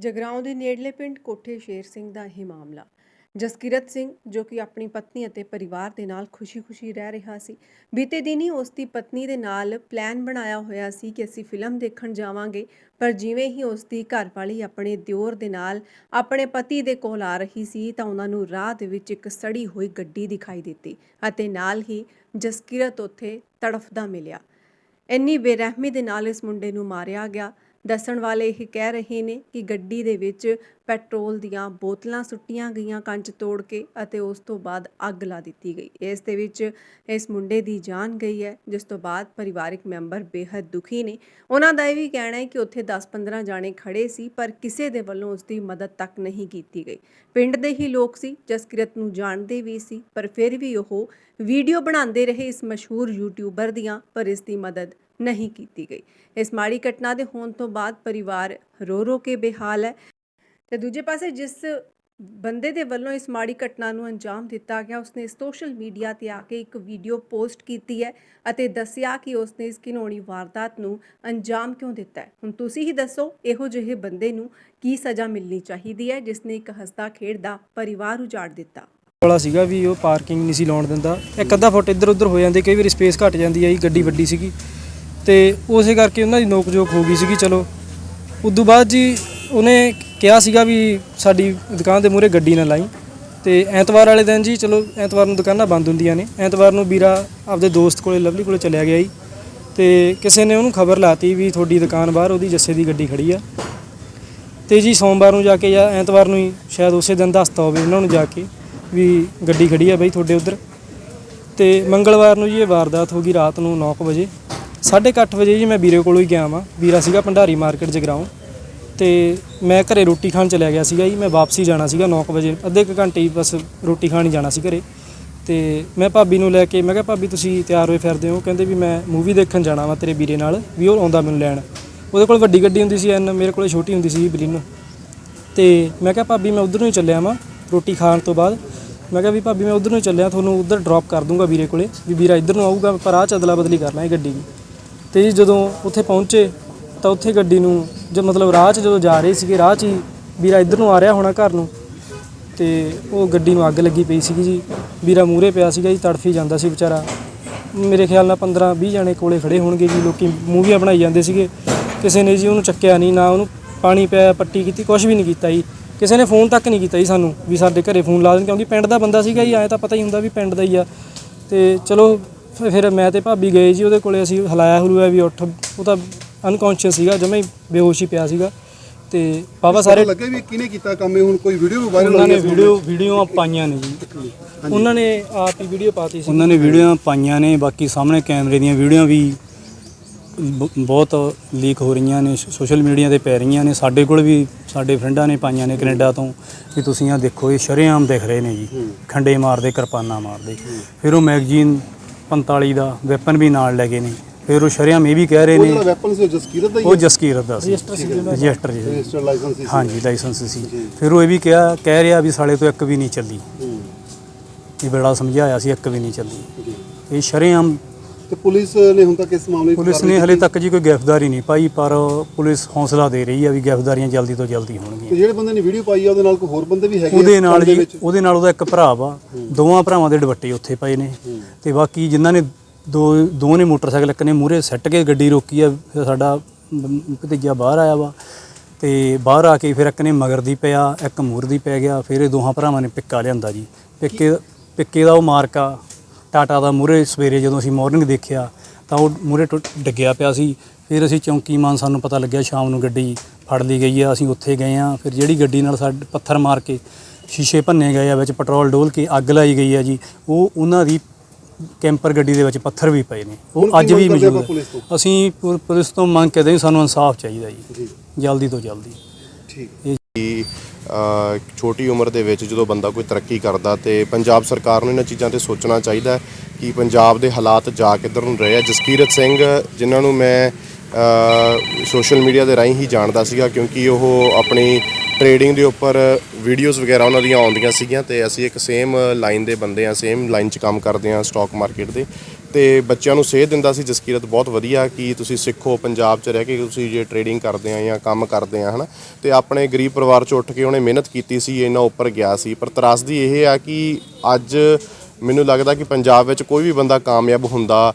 ਜਗਰਾਉਂ ਦੇ ਨੇੜਲੇ ਪਿੰਡ ਕੋਠੇ ਸ਼ੇਰ ਸਿੰਘ ਦਾ ਇਹ ਮਾਮਲਾ। ਜਸਕਿਰਤ ਸਿੰਘ, ਜੋ ਕਿ ਆਪਣੀ ਪਤਨੀ ਅਤੇ ਪਰਿਵਾਰ ਦੇ ਨਾਲ ਖੁਸ਼ੀ-ਖੁਸ਼ੀ ਰਹਿ ਰਿਹਾ ਸੀ, ਬੀਤੇ ਦਿਨੀ ਉਸ ਦੀ ਪਤਨੀ ਦੇ ਨਾਲ ਪਲਾਨ ਬਣਾਇਆ ਹੋਇਆ ਸੀ ਕਿ ਅਸੀਂ ਫਿਲਮ ਦੇਖਣ ਜਾਵਾਂਗੇ, ਪਰ ਜਿਵੇਂ ਹੀ ਉਸ ਦੀ ਘਰਵਾਲੀ ਆਪਣੇ ਦਿਓਰ ਦੇ ਨਾਲ ਆਪਣੇ ਪਤੀ ਦੇ ਕੋਲ ਆ ਰਹੀ ਸੀ, ਤਾਂ ਉਹਨਾਂ ਨੂੰ ਰਾਹ ਦੇ ਵਿੱਚ ਇੱਕ ਸੜੀ ਹੋਈ ਗੱਡੀ ਦਿਖਾਈ ਦਿੱਤੀ ਅਤੇ ਨਾਲ ਹੀ ਜਸਕਿਰਤ ਉੱਥੇ ਤੜਫਦਾ ਮਿਲਿਆ। ਇੰਨੀ ਬੇਰਹਿਮੀ ਦੇ ਨਾਲ ਇਸ ਮੁੰਡੇ ਨੂੰ ਮਾਰਿਆ ਗਿਆ ਦੱਸਣ ਵਾਲੇ ਇਹ ਕਹਿ ਰਹੇ ਨੇ ਕਿ ਗੱਡੀ ਦੇ ਵਿੱਚ ਪੈਟਰੋਲ ਦੀਆਂ ਬੋਤਲਾਂ ਸੁੱਟੀਆਂ ਗਈਆਂ ਕੰਚ ਤੋੜ ਕੇ ਅਤੇ ਉਸ ਤੋਂ ਬਾਅਦ ਅੱਗ ਲਾ ਦਿੱਤੀ ਗਈ। ਇਸ ਦੇ ਵਿੱਚ ਇਸ ਮੁੰਡੇ ਦੀ ਜਾਨ ਗਈ ਹੈ, ਜਿਸ ਤੋਂ ਬਾਅਦ ਪਰਿਵਾਰਕ ਮੈਂਬਰ ਬੇहद ਦੁਖੀ ਨੇ। ਉਹਨਾਂ ਦਾ ਇਹ ਵੀ ਕਹਿਣਾ ਹੈ ਕਿ ਉੱਥੇ 10-15 ਜਾਣੇ ਖੜੇ ਸੀ, ਪਰ ਕਿਸੇ ਦੇ ਵੱਲੋਂ ਉਸ ਦੀ ਮਦਦ ਤੱਕ ਨਹੀਂ ਕੀਤੀ ਗਈ। ਪਿੰਡ ਦੇ ਹੀ ਲੋਕ ਸੀ, ਜਸਕਿਰਤ ਨੂੰ ਜਾਣਦੇ ਵੀ ਸੀ, ਪਰ ਫਿਰ ਵੀ ਉਹ ਵੀਡੀਓ ਬਣਾਉਂਦੇ ਰਹੇ ਇਸ ਮਸ਼ਹੂਰ ਯੂਟਿਊਬਰ ਦੀਆਂ, ਪਰ ਇਸ ਦੀ ਮਦਦ ਨਹੀਂ ਕੀਤੀ ਗਈ। ਇਸ ਮਾੜੀ ਘਟਨਾ ਦੇ ਹੋਣ ਤੋਂ ਬਾਅਦ ਪਰਿਵਾਰ ਰੋ ਰੋ ਕੇ ਬੇਹਾਲ ਹੈ। ਤੇ ਦੂਜੇ ਪਾਸੇ ਜਿਸ ਬੰਦੇ ਦੇ ਵੱਲੋਂ ਇਸ ਮਾੜੀ ਘਟਨਾ ਨੂੰ ਅੰਜਾਮ ਦਿੱਤਾ ਗਿਆ, ਉਸਨੇ ਸੋਸ਼ਲ ਮੀਡੀਆ ਤੇ ਆ ਕੇ ਇੱਕ ਵੀਡੀਓ ਪੋਸਟ ਕੀਤੀ ਹੈ ਅਤੇ ਦੱਸਿਆ ਕਿ ਉਸਨੇ ਇਸ ਘਿਨੌਣੀ ਵਾਰਦਾਤ ਨੂੰ ਅੰਜਾਮ ਕਿਉਂ ਦਿੱਤਾ ਹੈ। ਹੁਣ ਤੁਸੀਂ ਹੀ ਦੱਸੋ, ਇਹੋ ਜਿਹੇ ਬੰਦੇ ਨੂੰ ਕੀ ਸਜ਼ਾ ਮਿਲਣੀ ਚਾਹੀਦੀ ਹੈ ਜਿਸ ਨੇ ਇੱਕ ਹੱਸਦਾ ਖੇਡਦਾ ਪਰਿਵਾਰ ਉਜਾੜ ਦਿੱਤਾ? ਵਾਲਾ ਸੀਗਾ ਵੀ ਉਹ ਪਾਰਕਿੰਗ ਨਹੀਂ ਸੀ ਲਾਉਣ ਦਿੰਦਾ। ਇੱਕ ਅੱਧਾ ਫੁੱਟ ਇੱਧਰ ਉੱਧਰ ਹੋ ਜਾਂਦੇ, ਕਈ ਵਾਰੀ ਸਪੇਸ ਘਟ ਜਾਂਦੀ ਹੈ ਜੀ, ਗੱਡੀ ਵੱਡੀ ਸੀਗੀ। ਤੇ ਉਸੇ ਕਰਕੇ ਉਹਨਾਂ ਦੀ ਨੋਕ ਜੋਕ ਹੋ ਗਈ ਸੀਗੀ, ਚਲੋ। ਉਦੋਂ ਬਾਅਦ ਜੀ ਉਹਨੇ ਕਿਹਾ ਸੀਗਾ ਵੀ ਸਾਡੀ ਦੁਕਾਨ ਦੇ ਮੂਹਰੇ ਗੱਡੀ ਨਾ ਲਾਈ। ਤੇ ਐਤਵਾਰ ਵਾਲੇ ਦਿਨ ਜੀ, ਚਲੋ, ਐਤਵਾਰ ਨੂੰ ਦੁਕਾਨਾਂ ਬੰਦ ਹੁੰਦੀਆਂ ਨੇ। ਐਤਵਾਰ ਨੂੰ ਵੀਰਾ ਆਪਦੇ ਦੋਸਤ ਕੋਲੇ, ਲਵਲੀ ਕੋਲੇ ਚਲਿਆ ਗਿਆ ਜੀ। ਤੇ ਕਿਸੇ ਨੇ ਉਹਨੂੰ ਖਬਰ ਲਾਤੀ ਵੀ ਤੁਹਾਡੀ ਦੁਕਾਨ ਬਾਹਰ, ਉਹਦੀ ਜੱਸੇ ਦੀ ਗੱਡੀ ਖੜੀ ਆ। ਤੇ ਜੀ ਸੋਮਵਾਰ ਨੂੰ ਜਾ ਕੇ ਜਾਂ ਐਤਵਾਰ ਨੂੰ ਹੀ ਸ਼ਾਇਦ ਉਸੇ ਦਿਨ ਦੱਸਤਾ ਹੋਵੇ ਉਹਨਾਂ ਨੂੰ ਜਾ ਕੇ ਵੀ ਗੱਡੀ ਖੜੀ ਆ ਬਈ ਤੁਹਾਡੇ ਉਧਰ। ਤੇ ਮੰਗਲਵਾਰ ਨੂੰ ਜੀ ਇਹ ਵਾਰਦਾਤ ਹੋ ਗਈ ਰਾਤ ਨੂੰ 9 ਵਜੇ। 8:30 ਵਜੇ ਜੀ ਮੈਂ ਵੀਰੇ ਕੋਲੋਂ ਹੀ ਗਿਆ ਵਾਂ। ਵੀਰਾ ਸੀਗਾ ਭੰਡਾਰੀ ਮਾਰਕੀਟ ਜਗਰਾਉਂ। ਤੇ ਮੈਂ ਘਰੇ ਰੋਟੀ ਖਾਣ ਚਲਿਆ ਗਿਆ ਸੀਗਾ ਜੀ। ਮੈਂ ਵਾਪਸੀ ਜਾਣਾ ਸੀਗਾ 9 ਵਜੇ। ਅੱਧੇ ਕੁ ਘੰਟੇ ਹੀ ਬਸ ਰੋਟੀ ਖਾਣ ਹੀ ਜਾਣਾ ਸੀ ਘਰੇ। ਤੇ ਮੈਂ ਭਾਬੀ ਨੂੰ ਲੈ ਕੇ, ਮੈਂ ਕਿਹਾ, ਭਾਬੀ, ਤੁਸੀਂ ਤਿਆਰ ਹੋਏ ਫਿਰਦੇ ਹੋ? ਕਹਿੰਦੇ ਵੀ, ਮੈਂ ਮੂਵੀ ਦੇਖਣ ਜਾਣਾ ਵਾ ਤੇਰੇ ਵੀਰੇ ਨਾਲ, ਵੀ ਉਹ ਆਉਂਦਾ ਮੈਨੂੰ ਲੈਣ। ਉਹਦੇ ਕੋਲ ਵੱਡੀ ਗੱਡੀ ਹੁੰਦੀ ਸੀ, ਐਨ ਮੇਰੇ ਕੋਲ ਛੋਟੀ ਹੁੰਦੀ ਸੀ ਬਲੀਨੋ ਤੇ ਮੈਂ ਕਿਹਾ, ਭਾਬੀ, ਮੈਂ ਉਧਰ ਨੂੰ ਹੀ ਚੱਲਿਆ ਵਾਂ ਰੋਟੀ ਖਾਣ ਤੋਂ ਬਾਅਦ। ਮੈਂ ਕਿਹਾ, ਵੀ ਭਾਬੀ, ਮੈਂ ਉਧਰ ਨੂੰ ਹੀ ਚੱਲਿਆ, ਤੁਹਾਨੂੰ ਉਧਰ ਡ੍ਰੌਪ ਕਰ ਦੂੰਗਾ ਵੀਰੇ ਕੋਲੇ, ਵੀ ਵੀਰਾ ਇੱਧਰ ਨੂੰ ਆਊਗਾ, ਪਰ ਆਹ 'ਚ ਅਦਲਾ ਬਦਲੀ ਕਰ ਲਾਂਗੇ ਗੱਡੀ ਦੀ। ਤੇ ਜੀ ਜਦੋਂ ਉੱਥੇ ਪਹੁੰਚੇ ਤਾਂ ਉੱਥੇ ਗੱਡੀ ਨੂੰ ਜੋ, ਮਤਲਬ ਰਾਹ 'ਚ ਜਦੋਂ ਜਾ ਰਹੇ ਸੀਗੇ, ਰਾਹ 'ਚ ਹੀ ਵੀਰਾ ਇੱਧਰ ਨੂੰ ਆ ਰਿਹਾ ਹੋਣਾ ਘਰ ਨੂੰ ਤੇ ਉਹ ਗੱਡੀ ਨੂੰ ਅੱਗ ਲੱਗੀ ਪਈ ਸੀਗੀ ਜੀ। ਵੀਰਾ ਮੂਹਰੇ ਪਿਆ ਸੀਗਾ ਜੀ, ਤੜਫੀ ਜਾਂਦਾ ਸੀ ਵਿਚਾਰਾ। ਮੇਰੇ ਖਿਆਲ ਨਾਲ 15 20 ਜਣੇ ਕੋਲੇ ਖੜੇ ਹੋਣਗੇ ਜੀ, ਲੋਕੀ ਮੂਵੀਆਂ ਬਣਾਈ ਜਾਂਦੇ ਸੀਗੇ। ਕਿਸੇ ਨੇ ਜੀ ਉਹਨੂੰ ਚੱਕਿਆ ਨਹੀਂ, ਨਾ ਉਹਨੂੰ ਪਾਣੀ ਪਿਆ, ਪੱਟੀ ਕੀਤੀ ਕੁਝ ਵੀ ਨਹੀਂ ਕੀਤਾ ਜੀ। ਕਿਸੇ ਨੇ ਫੋਨ ਤੱਕ ਨਹੀਂ ਕੀਤਾ ਜੀ ਸਾਨੂੰ ਵੀ ਸਾਡੇ ਘਰੇ ਫੋਨ ਲਾ ਦੇਣ, ਕਿਉਂਕਿ ਪਿੰਡ ਦਾ ਬੰਦਾ ਸੀਗਾ ਜੀ, ਐਂ ਤਾਂ ਪਤਾ ਹੀ ਹੁੰਦਾ ਵੀ ਪਿੰਡ ਦਾ ਹੀ ਆ। ਤੇ ਚਲੋ ਫਿਰ- ਫਿਰ ਮੈਂ ਤੇ ਭਾਬੀ ਗਏ ਜੀ ਉਹਦੇ ਕੋਲੇ ਅਸੀਂ ਹਲਾਇਆ ਹਲੂਆ ਵੀ ਉੱਠ ਉਹ ਤਾਂ ਅਨਕੌਂਸ਼ੀਅਸ ਸੀਗਾ ਜਮਾ ਹੀ ਬੇਹੋਸ਼ ਹੀ ਪਿਆ ਸੀਗਾ ਤੇ ਬਾਬਾ ਸਾਰੇ ਲੱਗੇ ਵੀ ਕਿਹਨੇ ਕੀਤਾ ਕੰਮ ਇਹ ਹੁਣ ਕੋਈ ਵੀਡੀਓ ਵੀ ਵਾਇਰਲ ਉਹਨਾਂ ਨੇ ਹੈ ਵੀਡੀਓ ਵੀਡੀਓਆਂ ਪਾਈਆਂ ਨੇ ਜੀ। ਉਹਨਾਂ ਨੇ ਆਪ ਹੀ ਵੀਡੀਓ ਪਾਤੀ ਸੀ। ਉਹਨਾਂ ਨੇ ਵੀਡੀਓਆਂ ਪਾਈਆਂ ਨੇ ਬਾਕੀ ਸਾਹਮਣੇ ਕੈਮਰੇ ਦੀਆਂ ਵੀਡੀਓ ਵੀ ਬ- ਬਹੁਤ ਲੀਕ ਹੋ ਰਹੀਆਂ ਨੇ ਸੋਸ਼ਲ ਮੀਡੀਆ ਤੇ ਪੈ ਰਹੀਆਂ ਨੇ। ਸਾਡੇ ਕੋਲ ਵੀ ਸਾਡੇ ਫਰੈਂਡਾਂ ਨੇ ਪਾਈਆਂ ਨੇ ਕੈਨੇਡਾ ਤੋਂ ਵੀ ਤੁਸੀਂ ਆ ਦੇਖੋ ਇਹ ਸ਼ਰੇਆਮ ਦਿਖ ਰਹੇ ਨੇ ਜੀ। ਖੰਡੇ ਮਾਰਦੇ ਕਿਰਪਾਨਾਂ ਮਾਰਦੇ। ਫਿਰ ਉਹ ਮੈਗਜ਼ੀਨ 45 ਦਾ ਵੈਪਨ ਵੀ ਨਾਲ ਲੈ ਗਏ ਨੇ। ਫਿਰ ਉਹ ਸ਼ਰੇਆਮ ਇਹ ਵੀ ਕਹਿ ਰਹੇ ਉਹ ਜਿਹੜਾ ਨੇ ਵੈਪਨ ਸੀ ਉਹ ਜਸਕੀਰਤ ਦਾ ਹੀ ਉਹ ਜਸਕੀਰਤ ਦਾ ਸੀ। ਰਜਿਸਟਰ ਸੀ ਜਿਹਦਾ। ਰਜਿਸਟਰ ਜੀ। ਰਜਿਸਟਰਡ ਲਾਇਸੈਂਸ ਸੀ। ਹਾਂਜੀ ਲਾਇਸੈਂਸ ਸੀ। ਫਿਰ ਉਹ ਇਹ ਵੀ ਕਿਹਾ ਕਹਿ ਰਿਹਾ ਵੀ ਸਾਲੇ ਤੋਂ ਇੱਕ ਵੀ ਨਹੀਂ ਚੱਲੀ। ਹੂੰ, ਇਹ ਬੜਾ ਸਮਝਾਇਆ ਸੀ ਇੱਕ ਵੀ ਨਹੀਂ ਚੱਲੀ। ਜੀ। ਇਹ ਸ਼ਰੇਆਮ ਤੇ ਪੁਲਿਸ ਨੇ ਹੁਣ ਤੱਕ ਇਸ ਮਾਮਲੇ ਪੁਲਿਸ ਨੇ ਹਲੇ ਤੱਕ ਜੀ ਕੋਈ ਗ੍ਰਿਫਤਾਰੀ ਨਹੀਂ ਪਾਈ ਪਰ ਪੁਲਿਸ ਹੌਸਲਾ ਦੇ ਰਹੀ ਆ ਵੀ ਗ੍ਰਿਫਤਾਰੀਆਂ ਜਲਦੀ ਤੋਂ ਜਲਦੀ ਤੇ ਹੋਣਗੀਆਂ ਜਿਹੜੇ ਬੰਦੇ ਨੇ ਵੀਡੀਓ ਪਾਈ ਆ ਉਹਦੇ ਨਾਲ ਕੋਈ ਹੋਰ ਬੰਦੇ ਵੀ ਹੈਗੇ ਉਹਦੇ ਨਾਲ ਜੀ? ਉਹਦੇ ਨਾਲ ਉਹਦਾ ਇੱਕ ਭਰਾ ਵਾ ਦੋਵਾਂ ਭਰਾਵਾਂ ਦੇ ਦੁਪੱਟੇ ਉੱਥੇ ਪਏ ਨੇ। ਤੇ ਬਾਕੀ ਜਿਨ੍ਹਾਂ ਨੇ ਦੋ ਦੋ ਨੇ ਮੋਟਰਸਾਈਕਲ ਇੱਕ ਨੇ ਮੂਹਰੇ ਸੱਟ ਕੇ ਗੱਡੀ ਰੋਕੀ ਆ ਫਿਰ ਸਾਡਾ ਭਤੀਜਾ ਬਾਹਰ ਆਇਆ ਵਾ। ਤੇ ਬਾਹਰ ਆ ਕੇ ਫਿਰ ਇੱਕ ਨੇ ਮਗਰ ਦੀ ਪਿਆ ਇੱਕ ਮੂਰ ਦੀ ਪੈ ਗਿਆ ਫਿਰ ਇਹ ਦੋਹਾਂ ਭਰਾਵਾਂ ਨੇ ਪਿੱਕਾ ਲਿਆਂਦਾ ਜੀ। ਪਿੱਕੇ ਪਿੱਕੇ ਦਾ ਉਹ ਮਾਰਕਾ ਟਾਟਾ ਦਾ ਮੂਹਰੇ ਸਵੇਰੇ ਜਦੋਂ ਅਸੀਂ ਮਾਰਨਿੰਗ ਦੇਖਿਆ ਤਾਂ ਉਹ ਟੁੱਟ ਡਿੱਗਿਆ ਪਿਆ ਸੀ। ਫਿਰ ਅਸੀਂ ਚੌਂਕੀਮਾਨ ਸਾਨੂੰ ਪਤਾ ਲੱਗਿਆ ਸ਼ਾਮ ਨੂੰ ਗੱਡੀ ਫੜ ਲਈ ਗਈ ਆ ਅਸੀਂ ਉੱਥੇ ਗਏ ਆ। ਫਿਰ ਜਿਹੜੀ ਗੱਡੀ ਨਾਲ ਸਾਡੇ ਪੱਥਰ ਮਾਰ ਕੇ ਸ਼ੀਸ਼ੇ ਭੰਨੇ ਗਏ ਆ ਵਿੱਚ ਪੈਟਰੋਲ ਡੋਲ ਕੇ ਅੱਗ ਲਾਈ ਗਈ ਆ ਜੀ ਉਹ ਉਹਨਾਂ ਦੀ ਕੈਂਪਰ ਗੱਡੀ ਦੇ ਵਿੱਚ ਪੱਥਰ ਵੀ ਪਏ ਨੇ। ਉਹ ਅੱਜ ਵੀ ਮੌਜੂਦ। ਅਸੀਂ ਪੁਲਿਸ ਤੋਂ ਮੰਗ ਕਰਦੇ ਹਾਂ ਸਾਨੂੰ ਇਨਸਾਫ ਚਾਹੀਦਾ ਜੀ ਜਲਦੀ ਤੋਂ ਜਲਦੀ। ਠੀਕ। ਛੋਟੀ ਉਮਰ ਦੇ ਵਿੱਚ ਜਦੋਂ ਬੰਦਾ ਕੋਈ ਤਰੱਕੀ ਕਰਦਾ ਤੇ ਪੰਜਾਬ ਸਰਕਾਰ ਨੂੰ ਇਹਨਾਂ ਚੀਜ਼ਾਂ ਤੇ ਸੋਚਣਾ ਚਾਹੀਦਾ ਕਿ ਪੰਜਾਬ ਦੇ ਹਾਲਾਤ ਜਾ ਕਿੱਧਰ ਨੂੰ ਰਹੇ ਆ। ਜਸਕੀਰਤ ਸਿੰਘ, ਜਿਨ੍ਹਾਂ ਨੂੰ ਮੈਂ ਸੋਸ਼ਲ ਮੀਡੀਆ ਦੇ ਰਾਹੀਂ ਹੀ ਜਾਣਦਾ ਸੀਗਾ ਕਿਉਂਕਿ ਉਹ ਆਪਣੀ ਟ੍ਰੇਡਿੰਗ ਦੇ ਉੱਪਰ ਵੀਡੀਓਜ਼ ਵਗੈਰਾ ਉਹਨਾਂ ਦੀਆਂ ਆਉਂਦੀਆਂ ਸੀਗੀਆਂ ਤੇ ਅਸੀਂ ਇੱਕ ਸੇਮ ਲਾਈਨ ਦੇ ਬੰਦੇ ਆ ਸੇਮ ਲਾਈਨ 'ਚ ਕੰਮ ਕਰਦੇ ਆ ਸਟਾਕ ਮਾਰਕੀਟ ਦੇ। ਤੇ ਬੱਚਿਆਂ ਨੂੰ ਸੇਧ ਦਿੰਦਾ ਸੀ ਜਸਕੀਰਤ, ਬਹੁਤ ਵਧੀਆ ਕਿ ਤੁਸੀਂ ਸਿੱਖੋ ਪੰਜਾਬ 'ਚ ਰਹਿ ਕੇ ਤੁਸੀਂ ਜੇ ਟਰੇਡਿੰਗ ਕਰਦੇ ਆ ਜਾਂ ਕੰਮ ਕਰਦੇ ਆ, ਹਨਾ? ਤੇ ਆਪਣੇ ਗਰੀਬ ਪਰਿਵਾਰ 'ਚ ਉੱਠ ਕੇ ਉਹਨੇ ਮਿਹਨਤ ਕੀਤੀ ਸੀ ਇਹਨਾਂ ਉੱਪਰ ਗਿਆ ਸੀ। ਪਰ ਤਰਾਸਦੀ ਇਹ ਆ ਕਿ ਅੱਜ ਮੈਨੂੰ ਲੱਗਦਾ ਕਿ ਪੰਜਾਬ ਵਿੱਚ ਕੋਈ ਵੀ ਬੰਦਾ ਕਾਮਯਾਬ ਹੁੰਦਾ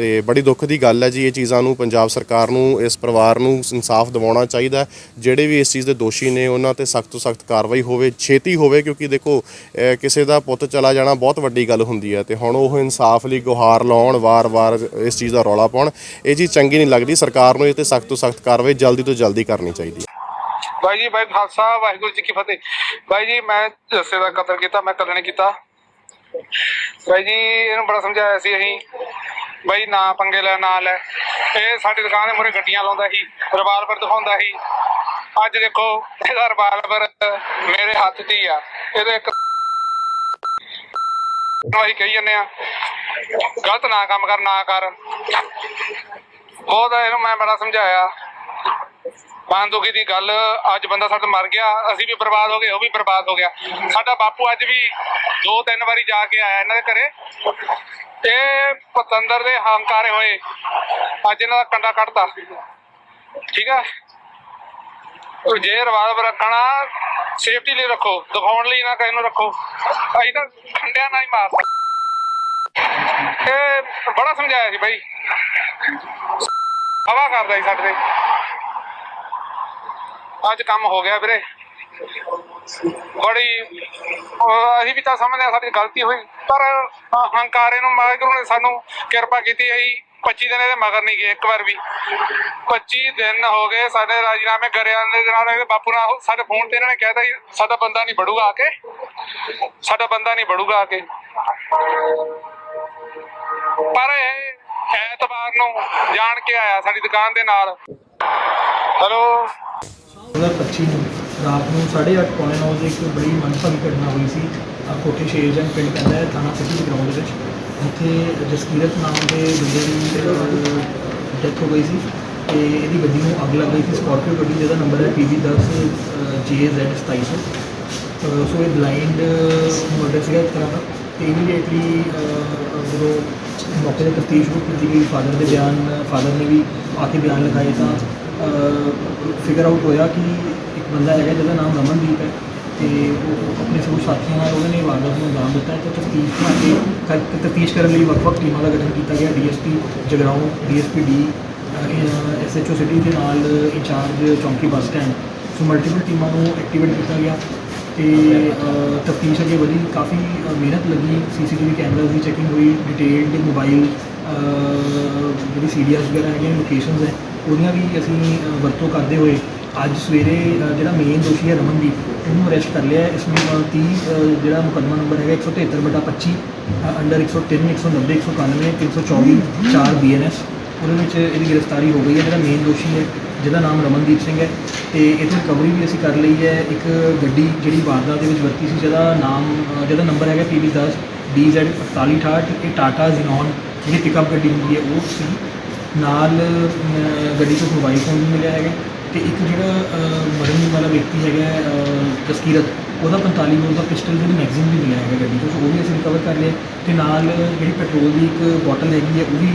ਤੇ ਬੜੀ ਦੁੱਖ ਦੀ ਗੱਲ ਹੈ ਜੀ, ਇਹ ਚੀਜ਼ਾਂ ਨੂੰ ਪੰਜਾਬ ਸਰਕਾਰ ਨੂੰ, ਇਸ ਪਰਿਵਾਰ ਨੂੰ ਇਨਸਾਫ ਦਿਵਾਉਣਾ ਚਾਹੀਦਾ ਜਿਹੜੇ ਵੀ ਇਸ ਚੀਜ਼ ਦੇ ਦੋਸ਼ੀ ਨੇ, ਉਹਨਾਂ ਤੇ ਸਖਤ ਤੋਂ ਸਖਤ ਕਾਰਵਾਈ ਹੋਵੇ, ਛੇਤੀ ਹੋਵੇ, ਕਿਉਂਕਿ ਦੇਖੋ ਕਿਸੇ ਦਾ ਪੁੱਤ ਚਲਾ ਜਾਣਾ ਬਹੁਤ ਵੱਡੀ ਗੱਲ ਹੁੰਦੀ ਹੈ ਤੇ ਹੁਣ ਉਹ ਇਨਸਾਫ ਲਈ ਗੁਹਾਰ ਲਾਉਣ, ਵਾਰ-ਵਾਰ ਇਸ ਚੀਜ਼ ਦਾ ਰੌਲਾ ਪਾਉਣ, ਇਹ ਚੀਜ਼ ਚੰਗੀ ਨਹੀਂ ਲੱਗਦੀ। ਸਰਕਾਰ ਨੂੰ ਇਹ ਤੇ ਸਖਤ ਤੋਂ ਸਖਤ ਕਾਰਵਾਈ ਜਲਦੀ ਤੋਂ ਜਲਦੀ ਕਰਨੀ ਚਾਹੀਦੀ ਹੈ। ਬਾਈ ਜੀ, ਬਾਈ ਖਾਲਸਾ, ਵਾਹਿਗੁਰੂ ਜੀ ਕੀ ਫਤਿਹ। ਬਾਈ ਜੀ, ਮੈਂ ਜੱਸੇ ਦਾ ਕਤਲ ਕੀਤਾ, ਮੈਂ ਕਤਲ ਨਹੀਂ ਕੀਤਾ। ਬਾਈ ਜੀ, ਇਹਨੂੰ ਬੜਾ ਸਮਝਾਇਆ ਸੀ ਅਸੀਂ। ਬਈ ਨਾ ਪੰਗੇ ਲੈ, ਨਾ ਲੈ। ਇਹ ਸਾਡੀ ਦੁਕਾਨ ਦੇ ਮੂਹਰੇ ਗੱਡੀਆਂ ਲਾਉਂਦਾ ਸੀ ਰਿਵਾਲਵਰ ਦਿਖਾਉਂਦਾ ਸੀ। ਅੱਜ ਦੇਖੋ, ਇਹਦਾ ਰਿਵਾਲਵਰ ਮੇਰੇ ਹੱਥ 'ਚ ਹੀ ਆ। ਇਹਦੇ ਇੱਕ ਅਸੀਂ ਕਹੀ ਜਾਂਦੇ ਆ, ਗਲਤ ਨਾ ਕੰਮ ਕਰ, ਨਾ ਕਰ। ਬਹੁਤ ਇਹਨੂੰ ਮੈਂ ਬੜਾ ਸਮਝਾਇਆ। ਮਨ ਦੀ ਗੱਲ, ਅੱਜ ਬੰਦਾ ਸਾਡਾ ਮਰ ਗਿਆ, ਅਸੀਂ ਵੀ ਬਰਬਾਦ ਹੋ ਗਏ, ਉਹ ਵੀ ਬਰਬਾਦ ਹੋ ਗਿਆ। ਸਾਡਾ ਬਾਪੂ ਅੱਜ ਵੀ ਦੋ ਤਿੰਨ ਵਾਰੀ ਜਾ ਕੇ ਆਇਆ ਇਹਨਾਂ ਦੇ ਘਰੇ। ਇਹ ਪਤੰਦਰ ਦੇ ਹੰਕਾਰੇ ਹੋਏ, ਅੱਜ ਇਹਨਾਂ ਦਾ ਕੰਡਾ ਕੱਢਤਾ। ਠੀਕ ਆ? ਜੇ ਰਿਵਾਲਵਰ ਰੱਖਣਾ ਸੇਫਟੀ ਲਈ ਰੱਖੋ, ਦਿਖਾਉਣ ਲਈ ਨਾ ਕਿਸੇ ਨੂੰ ਰੱਖੋ। ਅਸੀਂ ਤਾਂ ਖੰਡਿਆਂ ਨਾ ਹੀ ਮਾਰ ਇਹ ਬੜਾ ਸਮਝਾਇਆ ਸੀ ਬਾਈ। ਹਵਾ ਕਰਦਾ ਸੀ ਸਾਡੇ ਤੇ। ਅੱਜ ਕੰਮ ਹੋ ਗਿਆ ਵੀਰੇ। ਬੜੀ ਅਸੀਂ ਵੀ ਤਾਂ ਸਮਝਦੇ ਹਾਂ ਸਾਡੀ ਗਲਤੀ ਹੋਈ, ਪਰ ਹੰਕਾਰੇ ਨੂੰ ਵਾਹਿਗੁਰੂ ਨੇ ਸਾਨੂੰ ਕਿਰਪਾ ਕੀਤੀ ਹੈ 25 ਦਿਨ ਇਹਦੇ ਮਗਰ ਨਹੀਂ ਗਏ, ਇੱਕ ਵਾਰ ਵੀ। 25 ਦਿਨ ਹੋ ਗਏ ਸਾਡੇ ਰਾਜੀਨਾਮੇ ਕਰਿਆ ਦੇ ਨਾਲ ਬਾਪੂ ਨਾਲ ਸਾਡੇ ਫੋਨ ਤੇ ਇਹਨਾਂ ਨੇ ਕਹਿਤਾ ਸੀ ਸਾਡਾ ਬੰਦਾ ਨਹੀਂ ਬੜੂਗਾ ਆ ਕੇ। ਸਾਡਾ ਬੰਦਾ ਨਹੀਂ ਬੜੂਗਾ ਆ ਕੇ। ਪਰ ਇਹ ਐਤਵਾਰ ਨੂੰ ਜਾਣ ਕੇ ਆਇਆ ਸਾਡੀ ਦੁਕਾਨ ਦੇ ਨਾਲ। ਹੈਲੋ। 2025 ਨੂੰ, ਰਾਤ ਨੂੰ 8:30 ਪੌਣੇ ਨੌ ਵਜੇ ਇੱਕ ਬੜੀ ਮੰਦਭਾਗੀ ਘਟਨਾ ਹੋਈ ਸੀ। ਕੋਠੇ ਸ਼ੇਰਜਨ ਪਿੰਡ ਪੈਂਦਾ ਹੈ, ਥਾਣਾ ਸਿਟੀ ਦੇ ਗਰਾਊਂਡ ਵਿੱਚ। ਉੱਥੇ ਜਸਕੀਰਤ ਨਾਮ ਦੇ ਬੰਦੇ ਦੀ ਡੈਥ ਹੋ ਗਈ ਸੀ ਤੇ ਇਹਦੀ ਗੱਡੀ ਨੂੰ ਅੱਗ ਲੱਗ ਗਈ ਸੀ। ਸਕਾਰਪੀਓ ਗੱਡੀ ਜਿਹਦਾ ਨੰਬਰ ਹੈ PV10 JZ 2700 ਅਹ, ਸੋ ਇਹ ਬਲਾਈਂਡ ਮਰਡਰ ਸੀਗਾ ਇੱਕ ਤਰ੍ਹਾਂ ਦਾ। ਤੇ ਇਮੀਡੀਏਟਲੀ ਜਦੋਂ ਮੌਕੇ ਤੇ ਤਫਤੀਸ਼ ਸ਼ੁਰੂ ਕੀਤੀ ਗਈ ਫਾਦਰ ਦੇ ਬਿਆਨ ਫਾਦਰ ਨੇ ਵੀ ਆ ਕੇ ਬਿਆਨ ਲਗਾਏ ਤਾਂ ਫਿਗਰ ਆਊਟ ਹੋਇਆ ਕਿ ਇੱਕ ਬੰਦਾ ਹੈਗਾ ਜਿਹਦਾ ਨਾਮ ਰਮਨਦੀਪ ਹੈ ਤੇ ਉਹ ਆਪਣੇ ਸਭ ਸਾਥੀਆਂ ਨਾਲ ਉਹਨੇ ਨੇ ਵਾਰਦਾਤ ਨੂੰ ਅੰਜਾਮ ਦਿੱਤਾ ਹੈ ਤੇ ਤਫਤੀਸ਼ ਬਣਾ ਕੇ ਤਫਤੀਸ਼ ਕਰਨ ਲਈ ਵੱਖ-ਵੱਖ ਟੀਮਾਂ ਦਾ ਗਠਨ ਕੀਤਾ ਗਿਆ, DSP Jagraon, DSP D SHO city ਦੇ ਨਾਲ ਇੰਚਾਰਜ ਚੌਂਕੀ ਬੱਸ ਸਟੈਂਡ। ਸੋ ਮਲਟੀਪਲ ਟੀਮਾਂ ਨੂੰ ਐਕਟੀਵੇਟ ਕੀਤਾ ਗਿਆ ਤੇ ਤਫਤੀਸ਼ ਅਜੇ ਵਧੀ। ਕਾਫੀ ਮਿਹਨਤ ਲੱਗੀ। ਸੀਸੀਟੀਵੀ ਕੈਮਰਾਜ਼ ਦੀ ਚੈਕਿੰਗ ਹੋਈ ਡਿਟੇਲਡ ਮੋਬਾਈਲ ਜਿਹੜੀ ਸੀਡੀਆਰਸ ਵਗੈਰਾ ਹੈਗੀਆਂ ਲੋਕੇਸ਼ਨਸ ਹੈ। ਉਹਦੀਆਂ ਵੀ ਅਸੀਂ ਵਰਤੋਂ ਕਰਦੇ ਹੋਏ ਅੱਜ ਸਵੇਰੇ ਜਿਹੜਾ ਮੇਨ ਦੋਸ਼ੀ ਹੈ ਰਮਨਦੀਪ, ਉਹਨੂੰ ਅਰੈਸਟ ਕਰ ਲਿਆ ਇਸ ਨੂੰ 30 ਜਿਹੜਾ ਮੁਕੱਦਮਾ ਨੰਬਰ ਹੈਗਾ 173 ਬਟਾ 25 ਅੰਡਰ 103 190 191 324 4 ਬੀਐਨਐਸ ਉਹਦੇ ਵਿੱਚ ਇਹਦੀ ਗ੍ਰਿਫਤਾਰੀ ਹੋ ਗਈ ਹੈ, ਜਿਹੜਾ ਮੇਨ ਦੋਸ਼ੀ ਹੈ, ਜਿਹਦਾ ਨਾਮ ਰਮਨਦੀਪ ਸਿੰਘ ਹੈ। ਤੇ ਇਹਦੀ ਰਿਕਵਰੀ ਵੀ ਅਸੀਂ ਕਰ ਲਈ ਹੈ। ਇੱਕ ਗੱਡੀ ਜਿਹੜੀ ਵਾਰਦਾਤ ਦੇ ਵਿੱਚ ਵਰਤੀ ਸੀ, ਜਿਹਦਾ ਨਾਮ ਜਿਹਦਾ ਨੰਬਰ ਹੈਗਾ PV10 DZ 4868 ਇਹ ਟਾਟਾ ਜ਼ੀਨੋਨ ਜਿਹੜੀ ਪਿਕਅਪ ਗੱਡੀ ਹੁੰਦੀ ਹੈ, ਉਹ ਸੀ ਨਾਲ ਗੱਡੀ ਤੋਂ ਮੋਬਾਈਲ ਫੋਨ ਵੀ ਮਿਲਿਆ ਹੈਗਾ। ਅਤੇ ਇੱਕ ਜਿਹੜਾ ਮਰਨ ਵਾਲਾ ਵਿਅਕਤੀ ਹੈਗਾ ਅ, ਜਸਕੀਰਤ ਉਹਦਾ 45 ਬੋਰ ਦਾ ਪਿਸਟਲ ਜਿਹੜੀ ਮੈਗਜ਼ੀਨ ਵੀ ਮਿਲਿਆ ਹੈਗਾ ਗੱਡੀ ਤੋਂ ਉਹ ਵੀ ਅਸੀਂ ਰਿਕਵਰ ਕਰ ਲਿਆ। ਅਤੇ ਨਾਲ ਜਿਹੜੀ ਪੈਟਰੋਲ ਦੀ ਇੱਕ ਬੋਟਲ ਹੈਗੀ ਹੈ ਉਹ ਵੀ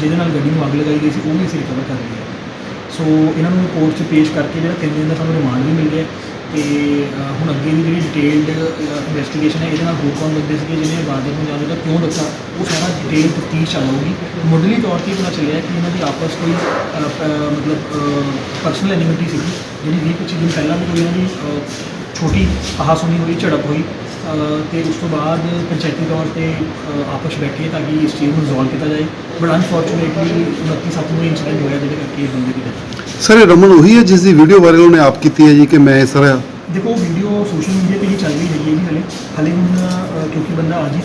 ਜਿਹਦੇ ਨਾਲ ਗੱਡੀ ਨੂੰ ਅੱਗ ਲਗਾਈ ਗਈ ਸੀ ਉਹ ਵੀ ਅਸੀਂ ਰਿਕਵਰ ਕਰ ਲਿਆ। ਸੋ ਇਹਨਾਂ ਨੂੰ ਕੋਰਟ 'ਚ ਪੇਸ਼ ਕਰਕੇ ਜਿਹੜਾ ਤਿੰਨ ਦਿਨ ਦਾ ਸਾਨੂੰ ਰਿਮਾਂਡ ਵੀ ਮਿਲ ਗਿਆ। ਤੇ ਅ, ਹੁਣ ਅੱਗੇ ਦੀ ਜਿਹੜੀ ਡਿਟੇਲਡ ਇਨਵੈਸਟੀਗੇਸ਼ਨ ਹੈ ਇਹਦੇ ਨਾਲ ਹੋਰ ਕੌਣ ਬੰਦੇ ਸੀਗੇ ਜਿਹਨੇ ਵਾਰਦਾਤ ਨੂੰ ਜਾਣਦਾ ਕਿਉਂ ਦੱਸਿਆ ਉਹ ਸਾਰਾ ਡਿਟੇਲ ਤਫਤੀਸ਼ ਆ ਜਾਊਗੀ ਮੁੱਢਲੀ ਤੌਰ ਤੇ ਇਹ ਪਤਾ ਚੱਲਿਆ ਕਿ ਇਹਨਾਂ ਦੀ ਆਪਸ ਕੋਈ ਅ, ਪ- ਮਤਲਬ ਪਰਸਨਲ ਐਨਿਮਿਟੀ ਸੀਗੀ ਜਿਹੜੀ ਵੀਹ ਪੱਚੀ ਦਿਨ ਪਹਿਲਾਂ ਵੀ ਕੋਈ ਇਹਨਾਂ ਦੀ ਅ, ਛੋਟੀ ਆਹਾਸੁਣੀ ਹੋਈ ਝੜਪ ਹੋਈ ਅ, ਤੇ ਉਸ ਤੋਂ ਬਾਅਦ ਪੰਚਾਇਤੀ ਤੌਰ ਤੇ ਅ, ਆਪਸ 'ਚ ਬੈਠੇ ਤਾਂ ਕਿ ਇਸ ਚੀਜ਼ ਨੂੰ ਰਿਜ਼ੋਲਵ ਕੀਤਾ ਜਾਏ। ਬਟ ਅਨਫੋਰਚੂਨੇਟਲੀ 29 ਸੱਤ ਨੂੰ ਇਨਸੀਡੈਂਟ ਹੋਇਆ ਜਿਹਦੇ ਕਰਕੇ ਇਹ ਬੰਦੇ ਦੀ death ਹੋਈ। ਸਰ ਇਹ ਰਮਨ ਉਹੀ ਹੈ ਜਿਸ ਦੀ ਵੀਡੀਓ ਵਾਇਰਲ ਉਹਨੇ ਆਪ ਕੀਤੀ ਹੈ ਜੀ ਕਿ ਮੈਂ ਇਸ ਦੇਖੋ ਵੀਡੀਓ ਸੋਸ਼ਲ ਮੀਡੀਆ ਤੇ ਹੀ ਚੱਲ ਰਹੀ ਹੈਗੀ ਹੈ ਜੀ ਹਲੇ। ਹਲੇ ਹੁਣ ਅ, ਕਿਉਂਕਿ ਬੰਦਾ ਅੱਜ ਹੀ